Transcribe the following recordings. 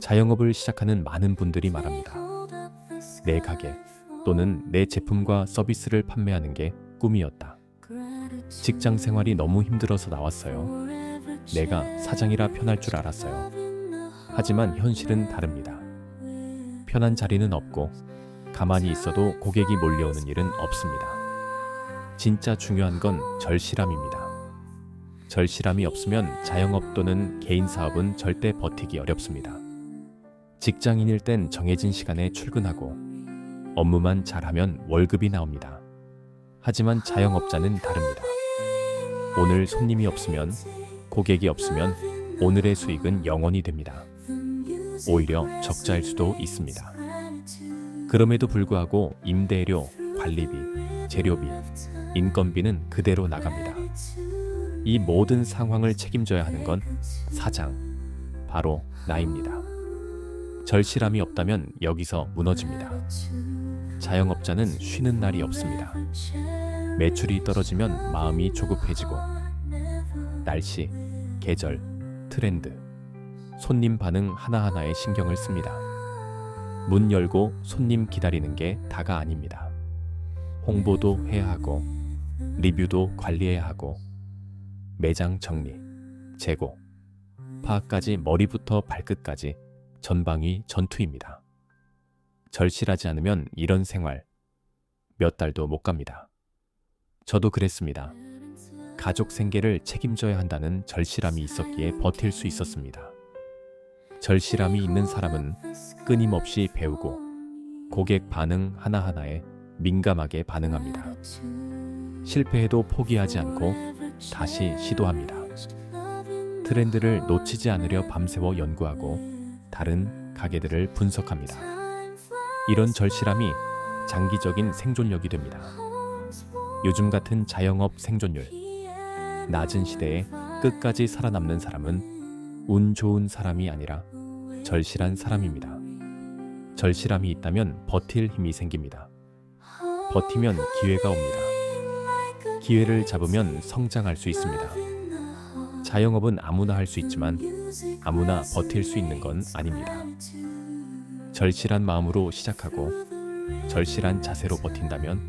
자영업을 시작하는 많은 분들이 말합니다. 내 가게 또는 내 제품과 서비스를 판매하는 게 꿈이었다. 직장 생활이 너무 힘들어서 나왔어요. 내가 사장이라 편할 줄 알았어요. 하지만 현실은 다릅니다. 편한 자리는 없고 가만히 있어도 고객이 몰려오는 일은 없습니다. 진짜 중요한 건 절실함입니다. 절실함이 없으면 자영업 또는 개인 사업은 절대 버티기 어렵습니다. 직장인일 땐 정해진 시간에 출근하고 업무만 잘하면 월급이 나옵니다. 하지만 자영업자는 다릅니다. 오늘 손님이 없으면 고객이 없으면 오늘의 수익은 영원이 됩니다. 오히려 적자일 수도 있습니다. 그럼에도 불구하고 임대료, 관리비, 재료비, 인건비는 그대로 나갑니다. 이 모든 상황을 책임져야 하는 건 사장, 바로 나입니다. 절실함이 없다면 여기서 무너집니다. 자영업자는 쉬는 날이 없습니다. 매출이 떨어지면 마음이 조급해지고 날씨, 계절, 트렌드, 손님 반응 하나하나에 신경을 씁니다. 문 열고 손님 기다리는 게 다가 아닙니다. 홍보도 해야 하고 리뷰도 관리해야 하고 매장 정리, 재고, 파악까지 머리부터 발끝까지 전방위 전투입니다. 절실하지 않으면 이런 생활 몇 달도 못 갑니다. 저도 그랬습니다. 가족 생계를 책임져야 한다는 절실함이 있었기에 버틸 수 있었습니다. 절실함이 있는 사람은 끊임없이 배우고 고객 반응 하나하나에 민감하게 반응합니다. 실패해도 포기하지 않고 다시 시도합니다. 트렌드를 놓치지 않으려 밤새워 연구하고 다른 가게들을 분석합니다. 이런 절실함이 장기적인 생존력이 됩니다. 요즘 같은 자영업 생존율, 낮은 시대에 끝까지 살아남는 사람은 운 좋은 사람이 아니라 절실한 사람입니다. 절실함이 있다면 버틸 힘이 생깁니다. 버티면 기회가 옵니다. 기회를 잡으면 성장할 수 있습니다. 자영업은 아무나 할 수 있지만 아무나 버틸 수 있는 건 아닙니다. 절실한 마음으로 시작하고 절실한 자세로 버틴다면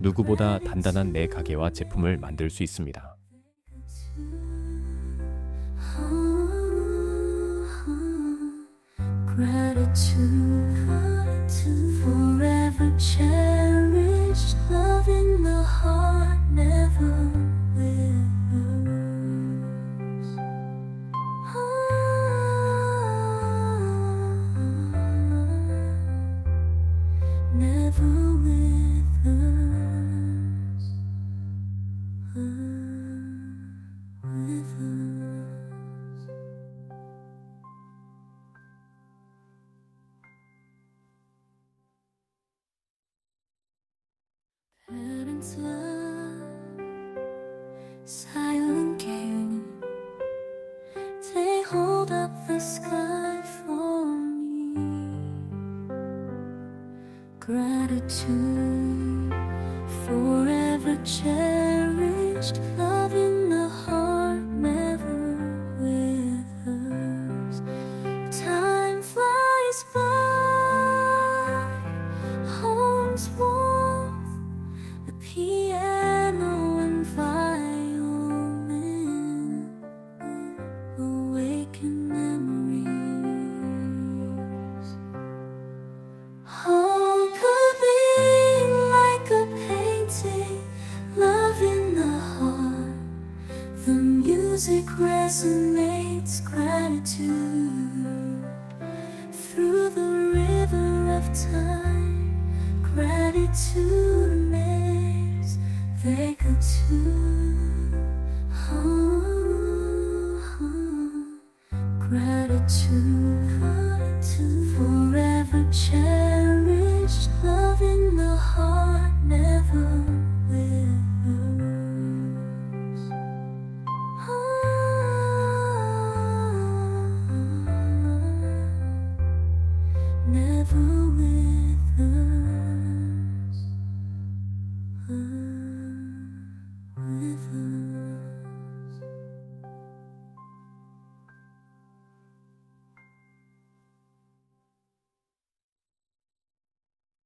누구보다 단단한 내 가게와 제품을 만들 수 있습니다. Gratitude, forever cherished, silent care. They hold up the sky for me. Gratitude, forever cherished. Love in the heart never withers. Time flies by, home's warm. The piano and violin awaken memories. Home could be like a painting, love in the heart. The music resonates gratitude through the river of time. Gratitude makes they go to. Gratitude, forever cherished. never